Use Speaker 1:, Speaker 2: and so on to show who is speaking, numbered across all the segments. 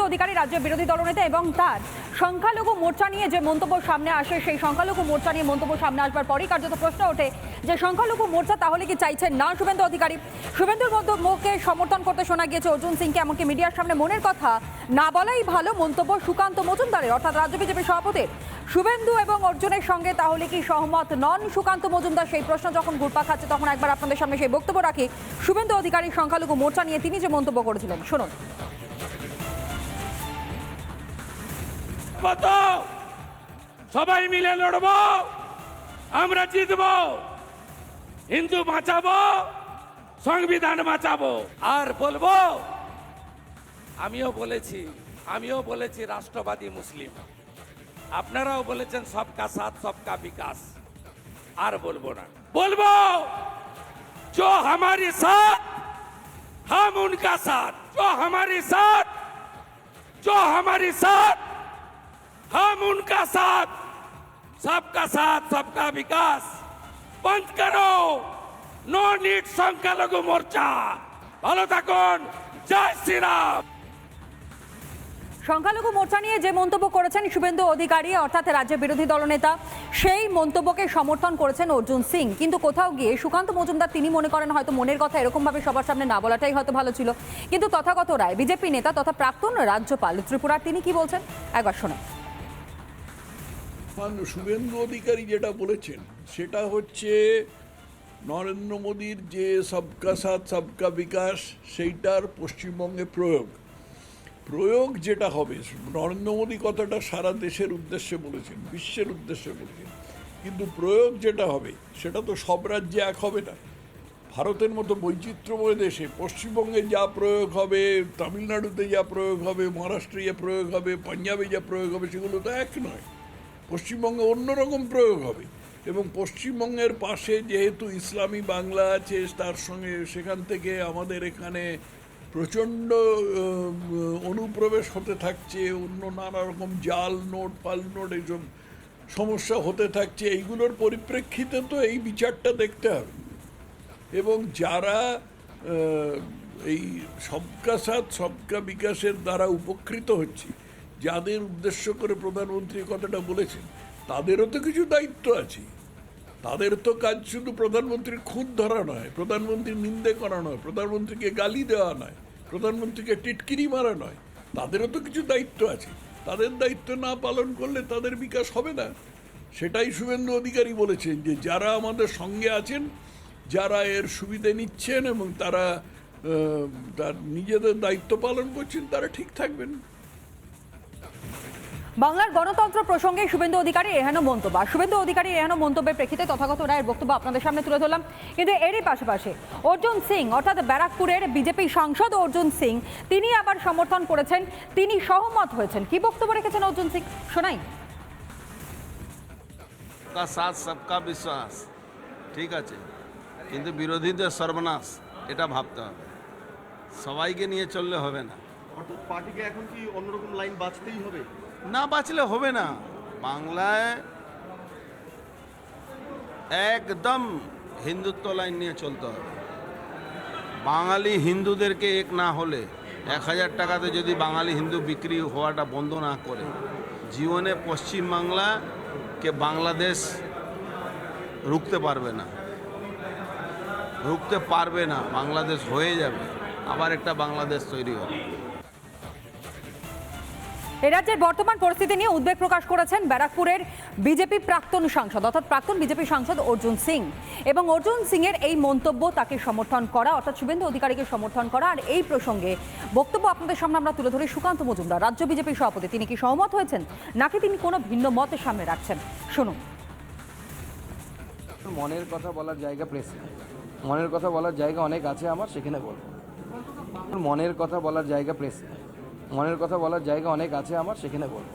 Speaker 1: শুভেন্দু অধিকারী রাজ্যের বিরোধী দলনেতা এবং তার সংখ্যালঘু মোর্চা নিয়ে যে মন্তব্য সামনে আসে, সেই সংখ্যালঘু মোর্চা নিয়ে মন্তব্য সামনে আসবার পরেই কার্যত প্রশ্ন ওঠে যে সংখ্যালঘু মোর্চা তাহলে কি চাইছেন না শুভেন্দু অধিকারী? শুভেন্দুর মুখে সমর্থন করতে শোনা গিয়েছে অর্জুন সিংকে, এমনকি মিডিয়ার সামনে মনের কথা না বলাই ভালো মন্তব্য সুকান্ত মজুমদারের। অর্থাৎ রাজ্য বিজেপি সভাপতির শুভেন্দু এবং অর্জুনের সঙ্গে তাহলে কি সহমত নন সুকান্ত মজুমদার? সেই প্রশ্ন যখন ঘুরপা খাচ্ছে, তখন একবার আপনাদের সামনে সেই বক্তব্য রাখি। শুভেন্দু অধিকারী সংখ্যালঘু মোর্চা নিয়ে তিনি যে মন্তব্য করেছিলেন, শুনুন।
Speaker 2: কত সবাই মিলে লড়ব আমরা জিতব হিন্দু বাঁচাবো সংবিধান বাঁচাবো আর বলবো আমিও বলেছি আমিও বলেছি রাষ্ট্রবাদী মুসলিম আপনারাও বলেছেন সবকা সাথ সবকা বিকাশ আর বলবো না বলবো जो हमारे साथ हम उनका साथ जो हमारे साथ जो हमारे साथ हम उनका साथ सबका साथ सबका विकास बंद करो नो नीट সংখ্যালঘু মোর্চা ভালো থাকুন জয় শ্রীরাম
Speaker 1: সংখ্যালঘু মোর্চা নিয়ে যে মন্তব্য করেছেন শুভেন্দু অধিকারী অর্থাৎ রাজ্যের বিরোধী দলনেতা সেই মন্তব্যকে সমর্থন করেছেন অর্জুন সিং কিন্তু কোথাও গিয়ে সুকান্ত মজুমদার তিনি মনে করেন হয়তো মনের কথা এরকমভাবে সবার সামনে না বলাটাই হয়তো ভালো ছিল কিন্তু তথাগত রায় বিজেপি নেতা তথা প্রাক্তন রাজ্যপাল ত্রিপুরার তিনি কি বলছেন একবার শোনান
Speaker 3: মান শুভেন্দু অধিকারী যেটা বলেছেন, সেটা হচ্ছে নরেন্দ্র মোদীর যে সবকা সাথ, সবকা বিকাশ, সেইটার পশ্চিমবঙ্গে প্রয়োগ। প্রয়োগ যেটা হবে, নরেন্দ্র মোদী কথাটা সারা দেশের উদ্দেশ্যে বলেছেন, বিশ্বের উদ্দেশ্যে বলেছেন। কিন্তু প্রয়োগ যেটা হবে, সেটা তো সব রাজ্যে এক হবে না। ভারতের মতো বৈচিত্র্যময় দেশে পশ্চিমবঙ্গে যা প্রয়োগ হবে, তামিলনাড়ুতে যা প্রয়োগ হবে, মহারাষ্ট্রে যা প্রয়োগ হবে, পাঞ্জাবে যা প্রয়োগ হবে, সেগুলো তো এক নয়। পশ্চিমবঙ্গে অন্যরকম প্রয়োগ হবে। এবং পশ্চিমবঙ্গের পাশে যেহেতু ইসলামী বাংলা আছে, তার সঙ্গে সেখান থেকে আমাদের এখানে প্রচণ্ড অনুপ্রবেশ হতে থাকছে, অন্য নানা রকম জাল নোট, পাল নোট এইসব সমস্যা হতে থাকছে। এইগুলোর পরিপ্রেক্ষিতে তো এই বিচারটা দেখতে হবে। এবং যারা এই সবকা সাথ, সবকা বিকাশের দ্বারা উপকৃত হচ্ছে যাদের উদ্দেশ্য করে প্রধানমন্ত্রী কথাটা বলেছেন, তাদেরও তো কিছু দায়িত্ব আছে। তাদের তো কাজ শুধু প্রধানমন্ত্রীর খুদ ধরা নয়, প্রধানমন্ত্রীর নিন্দে করা নয়, প্রধানমন্ত্রীকে গালি দেওয়া নয়, প্রধানমন্ত্রীকে টিটকিরি মারা নয়, তাদেরও তো কিছু দায়িত্ব আছে। তাদের দায়িত্ব না পালন করলে তাদের বিকাশ হবে না। সেটাই শুভেন্দু অধিকারী বলেছেন যে, যারা আমাদের সঙ্গে আছেন, যারা এর সুবিধে নিচ্ছেন এবং তারা তার নিজেদের দায়িত্ব পালন করছেন, তারা ঠিক থাকবেন।
Speaker 1: বাংলার গণতন্ত্র প্রসঙ্গে শুভেন্দু অধিকারী এহেন মন্তব্য। আর শুভেন্দু অধিকারী এহেন মন্তব্যের প্রেক্ষিতে তথাগত রায়ের বক্তব্য আপনাদের সামনে তুলে ধরলাম। কিন্তু এরই পাশাপাশি অর্জুন সিং অর্থাৎ ব্যারাকপুরের বিজেপি সাংসদ অর্জুন সিং তিনি আবার সমর্থন করেছেন তিনি সহমত হয়েছেন। কি বক্তব্য রেখেছেন অর্জুন সিং? শোনাই।
Speaker 4: সাথ সবকা বিশ্বাস ঠিক আছে কিন্তু বিরোধীদের সর্বনাশ এটা ভাবতে হবে সবাইকে নিয়ে চললে হবে না
Speaker 5: অর্থাৎ পার্টিকে এখন কি অন্যরকম লাইন বাঁচতেই হবে?
Speaker 4: না বাঁচলে হবে না। বাংলায় একদম হিন্দুত্ব লাইন নিয়ে চলতে হবে। বাঙালি হিন্দুদেরকে এক না হলে, এক হাজার টাকাতে যদি বাঙালি হিন্দু বিক্রি হওয়াটা বন্ধ না করে, জীবনে পশ্চিমবাংলাকে বাংলাদেশ রুখতে পারবে না। রুখতে পারবে না, বাংলাদেশ হয়ে যাবে, আবার একটা বাংলাদেশ তৈরি হবে।
Speaker 1: এ রাজ্যের বর্তমান পরিস্থিতি নিয়ে উদ্বেগ প্রকাশ করেছেন ব্যারাকপুরের বিজেপি প্রাক্তন সাংসদ, অর্থাৎ প্রাক্তন বিজেপি সাংসদ অর্জুন সিং। এবং অর্জুন সিং এর এই মন্তব্য তাকে সমর্থন করা, অর্থাৎ শুভেন্দু অধিকারীকে সমর্থন করা, আর এই প্রসঙ্গে বক্তব্য আপনাদের সামনে আমরা তুলে ধরি সুকান্ত মজুমদার, রাজ্য বিজেপি সভাপতি। তিনি কি সহমত হয়েছেন, নাকি তিনি কোনো ভিন্ন মতের সামনে রাখছেন? শুনুন।
Speaker 6: মনের কথা বলার জায়গা প্রেসে মনের কথা বলার জায়গা অনেক আছে আমার, সেখানে বলব। মনের কথা বলার জায়গা প্রেসে মনের কথা বলার জায়গা অনেক আছে আমার, সেখানে বলব।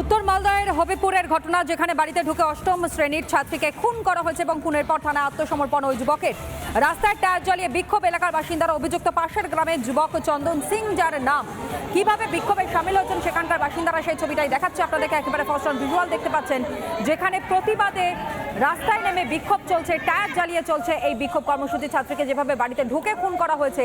Speaker 1: উত্তর মালদায়ের হবিপুরের ঘটনা, যেখানে বাড়িতে ঢুকে অষ্টম শ্রেণির ছাত্রীকে খুন করা হয়েছে এবং খুনের পর থানায় আত্মসমর্পণ ওই যুবকের। রাস্তায় টায়ার জ্বালিয়ে বিক্ষোভ এলাকার বাসিন্দারা অভিযুক্ত পাশের গ্রামের যুবক চন্দন সিং, যার নাম। কীভাবে বিক্ষোভে সামিল হয়েছেন সেখানকার বাসিন্দারা সেই ছবিটাই দেখাচ্ছে। আপনাদেরকে একেবারে অন ভিজুয়াল দেখতে পাচ্ছেন, যেখানে প্রতিবাদে রাস্তায় নেমে বিক্ষোভ চলছে, টায়ার জ্বালিয়ে চলছে এই বিক্ষোভ কর্মসূচি। ছাত্রীকে যেভাবে বাড়িতে ঢুকে খুন করা হয়েছে,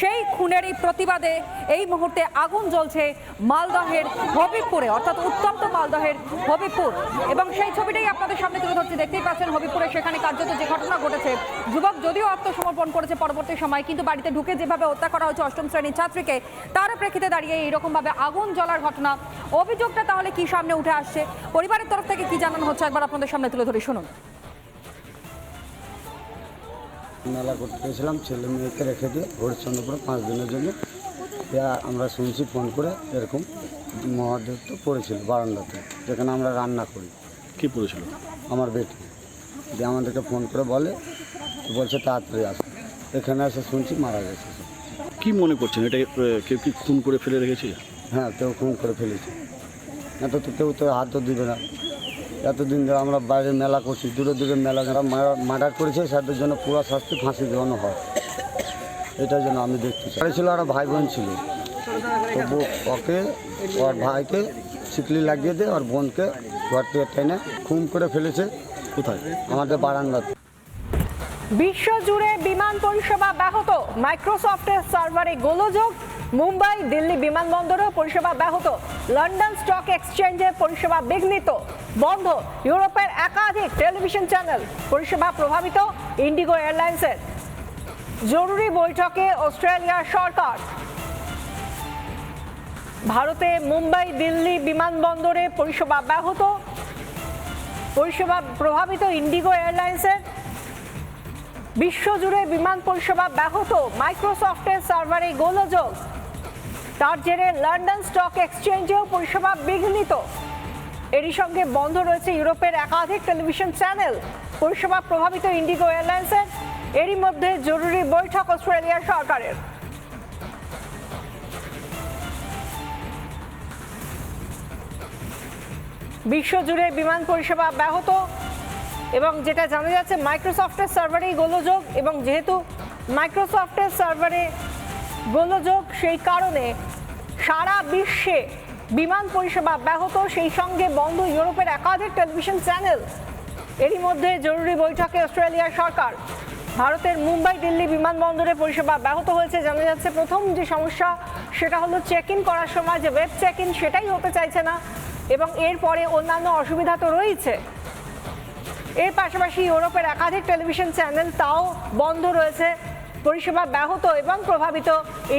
Speaker 1: সেই খুনেরই প্রতিবাদে এই মুহূর্তে আগুন জ্বলছে মালদহের হবিবপুরে, অর্থাৎ উত্তপ্ত মালদহের হবিবপুর। এবং সেই ছবিটাই আপনাদের সামনে তুলে ধরছি, দেখতেই পাচ্ছেন হবিবপুরে সেখানে কার্যত যে ঘটনা ঘটেছে, যুবক যদিও আত্মসমর্পণ করেছে পরবর্তী সময়, কিন্তু বাড়িতে ঢুকে যেভাবে হত্যা করা হয়েছে অষ্টম শ্রেণির ছাত্রীকে, তার প্রেক্ষিতে দাঁড়িয়ে এইরকম ভাবে আগুন জ্বলার ঘটনা। অভিযোগটা তাহলে কি সামনে উঠে আসছে? পরিবারের তরফ থেকে কি জানানো হচ্ছে? একবার আপনাদের সামনে তুলে ধরে শুনুন।
Speaker 7: মেলা করতে গেছিলাম ছেলে মেয়েকে রেখে দিয়ে হরিশ্চন্দ্রপুরে পাঁচ দিনের জন্য। আমরা শুনছি ফোন করে এরকম মহাদেব তো পড়েছিল বারান্দাতে যেখানে আমরা রান্না করি।
Speaker 5: কি পড়েছিল?
Speaker 7: আমার বেটি। দিয়ে আমাদেরকে ফোন করে বলে বলছে তাড়াতাড়ি আস। এখানে এসে শুনছি মারা গেছে।
Speaker 5: কি মনে করছেন? এটা কেউ কি খুন করে ফেলে রেখেছে?
Speaker 7: হ্যাঁ কেউ খুন করে ফেলেছে। এত তো কেউ তো হাতও দিবে না। এতদিন ধরে আমরা বাইরে মেলা করছি দূরে দূরে মেলা যারা মার্ডার করেছে তাদের জন্য পুরো শাস্তি ফাঁসি দেওয়ানো হয়। এটার জন্য আমি দেখতে চাই। ছিল আর ভাই বোন ছিল। তবু ওকে ওর ভাইকে শিকলি লাগিয়ে দিয়ে ওর বোনকে ঘর থেকে টেনে খুন করে ফেলেছে।
Speaker 5: কোথায়?
Speaker 7: আমাদের বারান্দাতে।
Speaker 8: বিশ্বজুড়ে বিমান পরিষেবা ব্যাহত। মাইক্রোসফটের সার্ভারে গোলযোগ মুম্বাই, দিল্লি বিমানবন্দরেও পরিষেবা ব্যাহত। লন্ডন স্টক এক্সচেঞ্জের পরিষেবা বিঘ্নিত। বন্ধ, ইউরোপের একাধিক টেলিভিশন চ্যানেল পরিষেবা প্রভাবিত ইন্ডিগো এয়ারলাইন্সের। জরুরি বৈঠকে অস্ট্রেলিয়ার সরকার। ভারতে মুম্বাই, দিল্লি বিমানবন্দরে পরিষেবা ব্যাহত। পরিষেবা প্রভাবিত ইন্ডিগো এয়ারলাইন্সের। বিশ্বজুড়ে বিমান পরিষেবা ব্যাহত। মাইক্রোসফটের সার্ভারে গোলযোগ। তার জেরে লন্ডন স্টক এক্সচেঞ্জেও পরিষেবা বিঘ্নিত। এরই সঙ্গে বন্ধ রয়েছে ইউরোপের একাধিক টেলিভিশন চ্যানেল। পরিষেবা প্রভাবিত ইন্ডিগো এয়ারলাইন্সের। এরই মধ্যে জরুরি বৈঠক অস্ট্রেলিয়ার সরকারের। বিশ্বজুড়ে বিমান পরিষেবা ব্যাহত এবং যেটা জানা যাচ্ছে, মাইক্রোসফটের সার্ভারেই গোলযোগ এবং যেহেতু মাইক্রোসফটের সার্ভারে গোলযোগ সেই কারণে সারা বিশ্বে বিমান পরিষেবা ব্যাহত, সেই সঙ্গে বন্ধ ইউরোপের একাধিক টেলিভিশন চ্যানেল। এরই মধ্যে জরুরি বৈঠকে অস্ট্রেলিয়ার সরকার। ভারতের মুম্বাই দিল্লি বিমানবন্দরে পরিষেবা ব্যাহত হয়েছে, জানা যাচ্ছে প্রথম যে সমস্যা সেটা হলো চেক ইন করার সময় যে ওয়েব চেক ইন সেটাই হতে চাইছে না এবং এরপরে অন্যান্য অসুবিধা তো রয়েছে। এর পাশাপাশি ইউরোপের একাধিক টেলিভিশন চ্যানেল তাও বন্ধ রয়েছে। পরিষেবা ব্যাহত এবং প্রভাবিত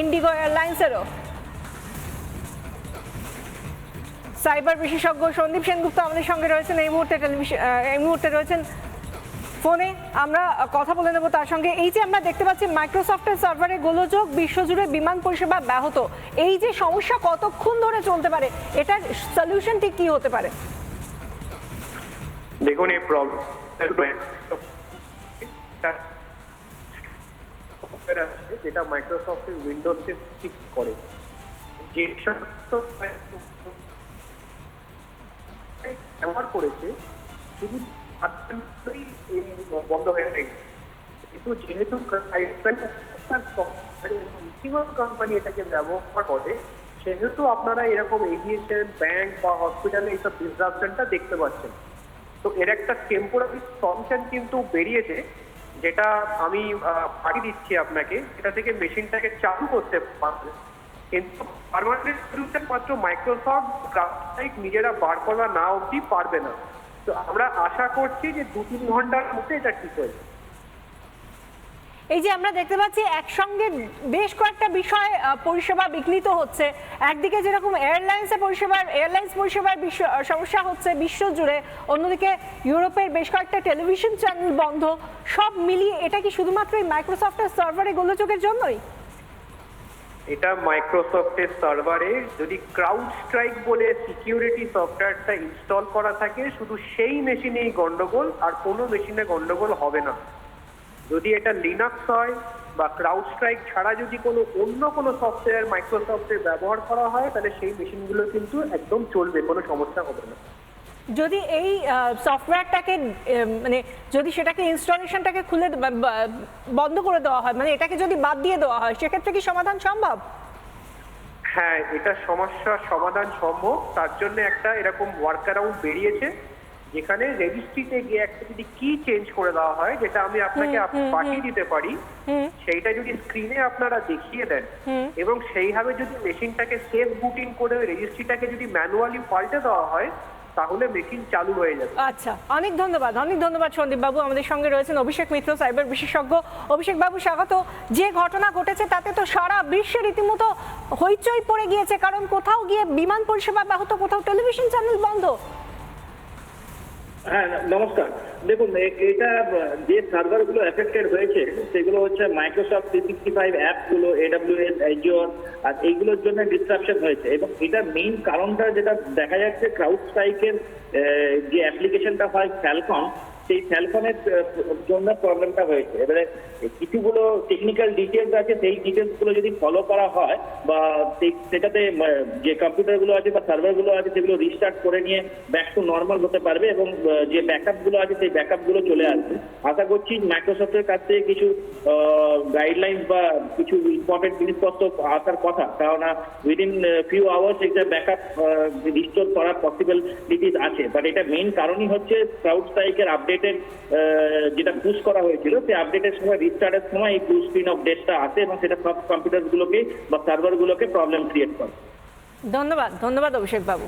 Speaker 8: ইন্ডিগো এয়ারলাইন্সেরও। সাইবার বিশেষজ্ঞ সন্দীপ সেনগুপ্ত আমাদের সঙ্গে রয়েছেন। এই মুহূর্তে টেলিভিশন এই মুহূর্তে রয়েছেন ফোনে। আমরা কথা বলে নেব তার সঙ্গে। এই যে আমরা দেখতে পাচ্ছি, মাইক্রোসফটের সার্ভারে গোলযোগ, বিশ্বজুড়ে বিমান পরিষেবা ব্যাহত। এই যে সমস্যা কতক্ষণ ধরে চলতে পারে? এটার সলিউশনটি কি হতে পারে?
Speaker 9: দেখুন, এই প্রবলেম যেটা মাইক্রোসফটের উইন্ডোজকে ঠিক করে যে সমস্ত ব্যবহার করেছে, শুধু বন্ধ হয়ে গেছে। কিন্তু যেহেতু ম্যাক্সিমাম কোম্পানি এটাকে ব্যবহার করে, সেহেতু আপনারা এরকম এভিয়েশন ব্যাংক বা হসপিটালে এইসব ডিসরাপশনটা দেখতে পাচ্ছেন। তো এর একটা টেম্পোরারি সলিউশন কিন্তু বেরিয়েছে যেটা আমি পাঠিয়ে দিচ্ছি আপনাকে, এটা থেকে মেশিনটাকে চালু করতে পারবে কিন্তু পারমানেন্ট সলিউশন মাত্র মাইক্রোসফট নিজেরা বার করা না অবধি পারবে না তো আমরা আশা করছি যে দু তিন ঘণ্টার মধ্যে এটা ঠিক হয়ে যাবে।
Speaker 8: এই যে আমরা দেখতে পাচ্ছি, একসঙ্গে বেশ কয়েকটা বিষয় পরিষেবা বিঘ্নিত হচ্ছে। একদিকে যেরকম এয়ারলাইন্সের পরিষেবার এয়ারলাইন্স পরিষেবার সমস্যা হচ্ছে বিশ্ব জুড়ে। অন্যদিকে ইউরোপের বেশ কয়েকটা টেলিভিশন চ্যানেল বন্ধ। সব মিলিয়ে এটা কি শুধুমাত্র এই মাইক্রোসফটের সার্ভারে গোলযোগের জন্যই?
Speaker 9: এটা মাইক্রোসফটের সার্ভারে যদি ক্রাউড স্ট্রাইক বলে সিকিউরিটি সফটওয়্যারটা ইনস্টল করা থাকে, শুধু সেই মেশিনেই গন্ডগোল আর কোনো মেশিনে গন্ডগোল হবে না। যদি এটা লিনাক্স হয় বা ক্রাউড স্ট্রাইক ছাড়া যদি কোনো অন্য কোনো সফটওয়্যার মাইক্রোসফটের ব্যবহার করা হয় তাহলে সেই মেশিনগুলো কিন্তু একদম চলবে কোনো সমস্যা হবে না।
Speaker 8: যদি এই সফটওয়্যারটাকে মানে যদি সেটাকে ইনস্টলেশনটাকে খুলে বন্ধ করে দেওয়া হয় মানে এটাকে যদি বাদ দিয়ে দেওয়া হয় সেক্ষেত্রে কি সমাধান সম্ভব?
Speaker 9: হ্যাঁ এটা সমস্যা সমাধান সম্ভব। তার জন্য একটা এরকম ওয়ার্ক অ্যারাউন্ড বেরিয়েছে। যেখানে রেজিস্ট্রিতে গিয়ে একটা যদি কি চেঞ্জ করে দেওয়া হয় যেটা আমি আপনাকে পাঠিয়ে দিতে পারি সেইটা যদি স্ক্রিনে আপনারা দেখিয়ে দেন এবং সেইভাবে যদি মেশিনটাকে সেফ বুটিং করে রেজিস্ট্রিটাকে যদি ম্যানুয়ালি পাল্টে দেওয়া হয় তাহলে মেশিন চালু হয়ে যাবে।
Speaker 8: আচ্ছা অনেক ধন্যবাদ অনেক ধন্যবাদ সন্দীপ বাবু। আমাদের সঙ্গে রয়েছেন অভিষেক মিত্র সাইবার বিশেষজ্ঞ। অভিষেক বাবু স্বাগত। যে ঘটনা ঘটেছে তাতে তো সারা বিশ্বে রীতিমতো হইচই পড়ে গিয়েছে কারণ কোথাও গিয়ে বিমান পরিষেবা ব্যাহত কোথাও টেলিভিশন চ্যানেল বন্ধ।
Speaker 10: হ্যাঁ নমস্কার। দেখুন এটা যে সার্ভারগুলো এফেক্টেড হয়েছে, সেগুলো হচ্ছে মাইক্রোসফট থ্রি সিক্সটি ফাইভ অ্যাপগুলো এডাব্লিউএস এজিওর আর এইগুলোর জন্য ডিস্ট্রাকশন হয়েছে। এবং এটা মেইন কারণটা যেটা দেখা যাচ্ছে ক্রাউড স্ট্রাইকের যে অ্যাপ্লিকেশনটা হয় ফ্যালকন সেই ফ্যালকনের জন্য প্রবলেমটা হয়েছে। এবারে কিছুগুলো টেকনিক্যাল ডিটেলস আছে, সেই ডিটেলসগুলো যদি ফলো করা হয় বা সেটাতে যে কম্পিউটারগুলো আছে বা সার্ভারগুলো আছে, সেগুলো রিস্টার্ট করে নিয়ে ব্যাক টু নর্মাল হতে পারবে এবং যে ব্যাকআপগুলো আছে, সেই ব্যাকআপগুলো চলে আসবে। আশা করছি মাইক্রোসফটের কাছ থেকে কিছু গাইডলাইন্স বা কিছু ইম্পর্টেন্ট জিনিসপত্র আসার কথা। কেননা উইদিন ফিউ আওয়ার্স এটা ব্যাকআপ রিস্টোর করার পসিবিলিটিস আছে। বাট এটা মেইন কারণই হচ্ছে ক্রাউড স্ট্রাইকের আপডেটের যেটা পুশ করা হয়েছিল, সেই আপডেটের সময় রিস্টার্টের সময় এই ব্লু স্ক্রিন অফ ডেটটা আসে এবং সেটা সব কম্পিউটারগুলোকে বা সার্ভারগুলোকে প্রবলেম ক্রিয়েট করে।
Speaker 8: ধন্যবাদ ধন্যবাদ অভিষেক বাবু